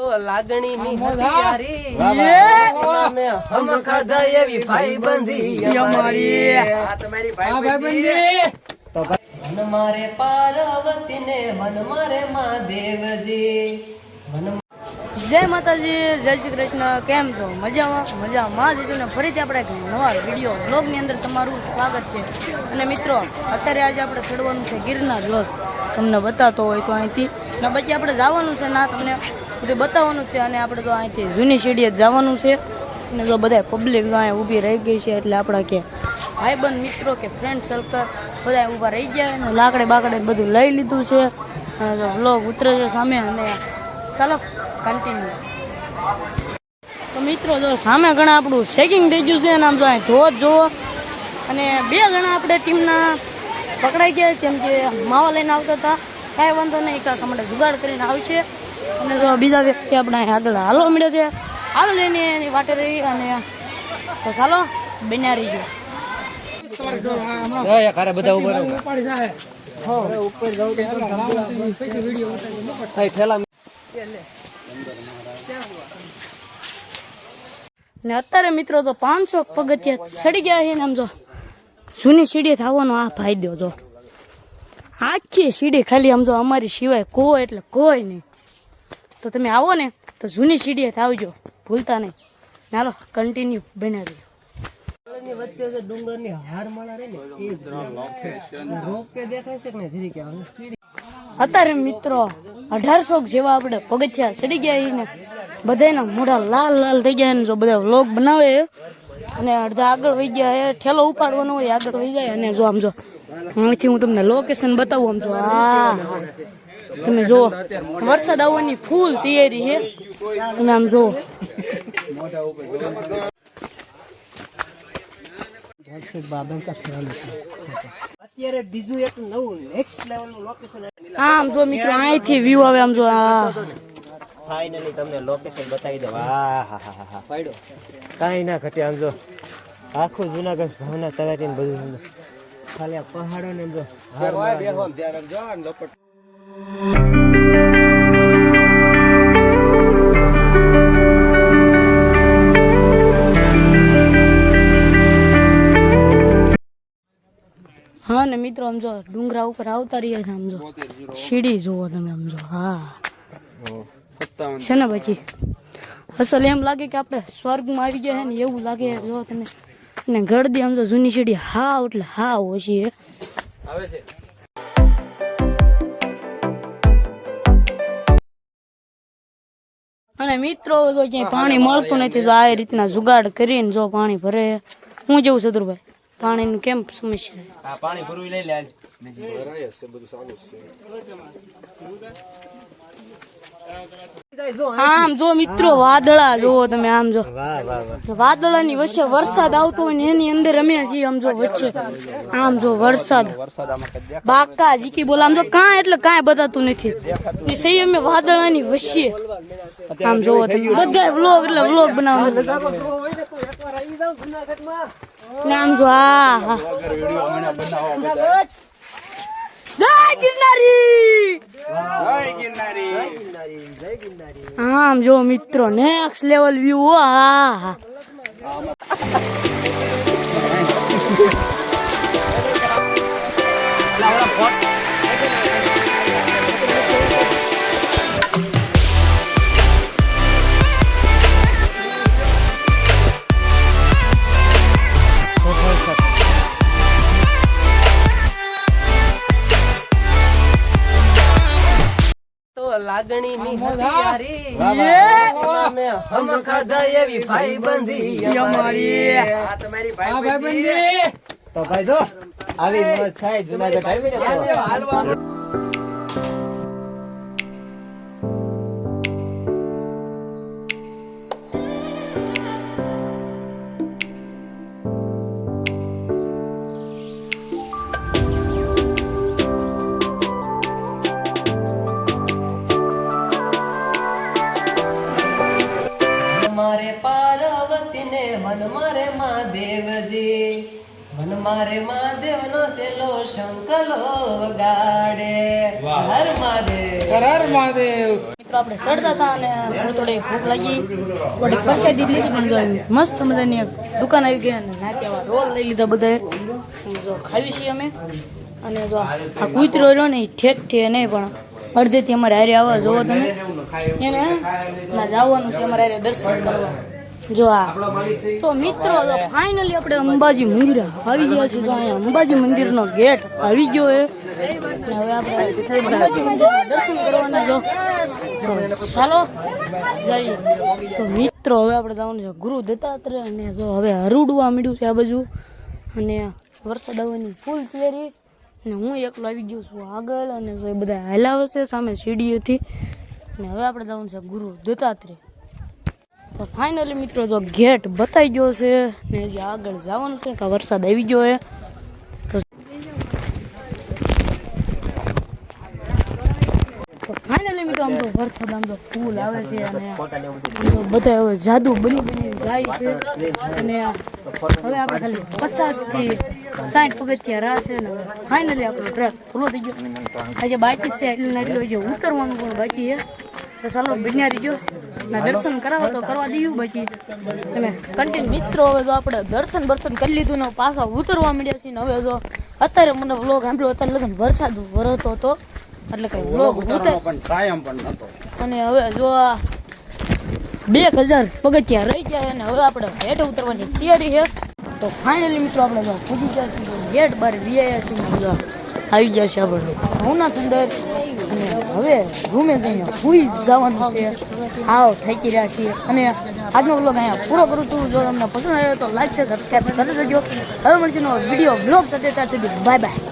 તો લાગણી ની હતી અમે હમ ખાધા એવી ભાઈબંધી અમારી. મન મારે પાર્વતી ને મન મારે મહાદેવજી મન જય માતાજી જય શ્રી કૃષ્ણ. કેમ છો? મજામાં? મજામાં. જ ને ફરીથી આપણે એક નવા વીડિયો બ્લોગની અંદર તમારું સ્વાગત છે. અને મિત્રો અત્યારે આજે આપણે ચડવાનું છે ગિરનાર રોડ તમને બતાવતો હોય તો અહીંથી ને પછી આપણે જવાનું છે ના તમને બધું બતાવવાનું છે અને આપણે તો અહીંથી જૂની સીડીએ જવાનું છે. અને જો બધા પબ્લિક તો અહીંયા ઊભી રહી ગઈ છે એટલે આપણા કે ભાઈબંધ મિત્રો કે ફ્રેન્ડ સર્કલ બધા ઊભા રહી ગયા અને લાકડે બાકડે બધું લઈ લીધું છે. અને બ્લોગ ઉતરે છે સામે અને ચાલો કન્ટિન્યુ તો મિત્રો જો સામે ઘણા આપણું શેકિંગ થઈ ગયું છે અને આમ જો અહીં ધોધ જુઓ. અને બે જણા આપણે ટીમના પકડાઈ ગયા કેમ કે માવા લઈને આવતા હતા. કાંઈ વાંધો નહીં કાંક માટે જુગાડ કરીને આવશે. અને જો બીજા વ્યક્તિ આપણે આગળ હાલો મળ્યો છે. હાલો લઈને એની વાટે રહી અને તો ચાલો બન્યા રહીજો. ને અત્યારે મિત્રો તો પાંચસો પગથિયા ચડી ગયા છે ને આમ જો જૂની સીડી થવાનો આ ફાયદો જો. આખી સીડી ખાલી આમ જો અમારી સિવાય કોઈ એટલે કોઈ નહીં. તો તમે આવો ને તો જૂની સીડીએ આવજો ભૂલતા નહીં. ચાલો કન્ટિન્યુ બના રહ્યો ની વચ્ચે જે ડુંગરની હાર માળા રહી ને એ રોપે દેખાય છે કે જરી કે અત્યારે મિત્રો અઢારસો જેવા આપણે પગથિયા ચડી ગયા ને બધાના મોઢા લાલ લાલ થઈ ગયા ને જો બધા વ્લોગ બનાવે. અને અડધા આગળ વહી ગયા એ ઠેલો ઉપાડવાનો હોય આગળ વહી જાય અને જો આમ જો અહીંથી હું તમને લોકેશન બતાવું આમ જો. આ તમે જુઓ વરસાદ આવવાની ફૂલ તૈયારી છે. તમે આમ જુઓ. અત્યારે બીજું એક નવું નેક્સ્ટ લેવલનું લોકેશન આમ જો મિત્રો અહીંથી વ્યૂ આવે આમ જો આ ફાઇનલી તમને લોકેશન બતાવી દઉં. હા હા હા હા. કાંઈ ના ઘટે આમ જો આખું જુનાગઢ ભાવના તળાટી બધું. જો. ખાલી આ પહાડો ને જો. હા ને મિત્રો આમ જો ડુંગરા ઉપર આવતા રહ્યા છે આમ જો. સીડી જુઓ તમે આમ જો. હા. છે ને પછી? અસલ એમ લાગે કે આપણે સ્વર્ગમાં આવી ગયા છે ને એવું લાગે જો તમે અને ગળદી આમ તો જૂની સીડી હાવ એટલે હાવ ઓછી છે. અને મિત્રો જો ક્યાંય પાણી મળતું નથી તો આ રીતના જુગાડ કરીને જો પાણી ભરે. હું જેવું ચતુરભાઈ પાણીનું કેમ સમસ્યા આમ જો મિત્રો વાદળા જોવો તમે આમ જો. વાદળા વાદળાની વચ્ચે વરસાદ આવતો હોય ને એની અંદર રમ્યા છીએ આમ જો વચ્ચે. આમ જો વરસાદ. બાકા જીકી બોલા આમ જો કાંઈ એટલે કાંઈ બતાતું નથી. એ સહી અમે વાદળાની વચ્ચે. આમ જોવો તમે. બધા વ્લોગ એટલે વ્લોગ બનાવો ને આમ જો આ હા. જય ગિરનારી. આમ જો મિત્રો નેક્સ્ટ લેવલ વ્યૂ આ હા તો લાગણી ની હતી અમે હમ ખાધા એવી ભાઈબંધી અમારી. તો ભાઈ જો આવી મસ્ત થાય જુનાગઢ આવીને તો. મારે મહાદેવજી મન મારે મહાદેવ નો સેલો શંકલો વગાડે. હર મહાદેવ. હર હર મહાદેવ. મિત્રો આપણે ચડતા હતા અને થોડી થોડી ભૂખ લાગી. થોડી પ્રસાદી લીધી પણ મસ્ત મજાની એક દુકાન આવી ગઈ અને રોલ લઈ લીધા બધાએ. જો ખાવી છીએ અમે. અને જો આ કૂતરો રહ્યો ને એ ઠે નહીં પણ અડધેથી અમારે હારે આવવા જોવો તમે. એને ના જવાનું છે અમારે હારે દર્શન કરવા. જો આ. તો મિત્રો ફાઇનલી આપણે અંબાજી મંદિર આવી ગયા છીએ તો અહીંયા. અંબાજી મંદિરનો ગેટ આવી ગયો એ હવે આપણે અંબાજી મંદિરના દર્શન કરવાના જો. ચાલો જઈએ. તો મિત્રો હવે આપણે જવાનું છે ગુરુ દત્તાત્રેય અને જો હવે હરુડવા મળ્યું છે આ બાજુ. અને વરસાદ આવવાની ફૂલ તૈયારી. અને હું એકલો આવી ગયો છું આગળ. અને જો એ બધા હલાવે છે સામે સીડીઓથી અને હવે આપણે જવાનું છે ગુરુ દત્તાત્રેય. તો ફાઇનલી મિત્રો, જો ગેટ બતાઈ ગયો છે ને જે આગળ જવાનું છે, કે વરસાદ આવી ગયો છે. ફાઇનલી મિત્રો, આમ તો વરસાદ, આમ તો ફૂલ આવે છે અને બધા હવે જાદુ બની બની જાય છે. અને હવે આપણે ખાલી પચાસથી સાઠ પગથિયા રાહ છે ને ફાઇનલી આપણો ટ્રેક પૂરો થઈ ગયો. આજે બાકી છે, એટલું એટલું હજી ઉતરવાનું પણ બાકી છે. તો ચાલો બન્યા રહીજો. ના દર્શન કરાવો તો કરવા દઈએ બાકી તમે કન્ટિન્યુ મિત્રો હવે જો આપણે દર્શન બર્શન કરી લીધું ને પાછા ઉતરવા મળ્યા છીએ હવે જો અત્યારે મને વ્લોગ સાંભળ્યો અત્યારે લગન વરસાદ વરસતો હતો. એટલે કઈ વ્લોગ ઉતર અને હવે જો આ બે હજાર પગથિયા રહી ગયા અને હવે આપણે હેઠ ઉતરવાની તૈયારી છે. તો ફાઇનલી મિત્રો આપણે જો પૂજી ગયા છીએ ગેટ બાર વીઆઈ છીએ આવી છે આપણે ભવનાથ અંદર. અને હવે રૂમે જઈને સુઈ જવાનું છે. આવ થાકી રહ્યા છીએ. અને આજનો બ્લોગ અહીંયા પૂરો કરું છું. જો તમને પસંદ આવ્યો તો લાઈક છે સબસ્ક્રાઈબ કરી દેજો. હવે મળશે વીડિયો બ્લોગ સાથે. ત્યાં સુધી બાય બાય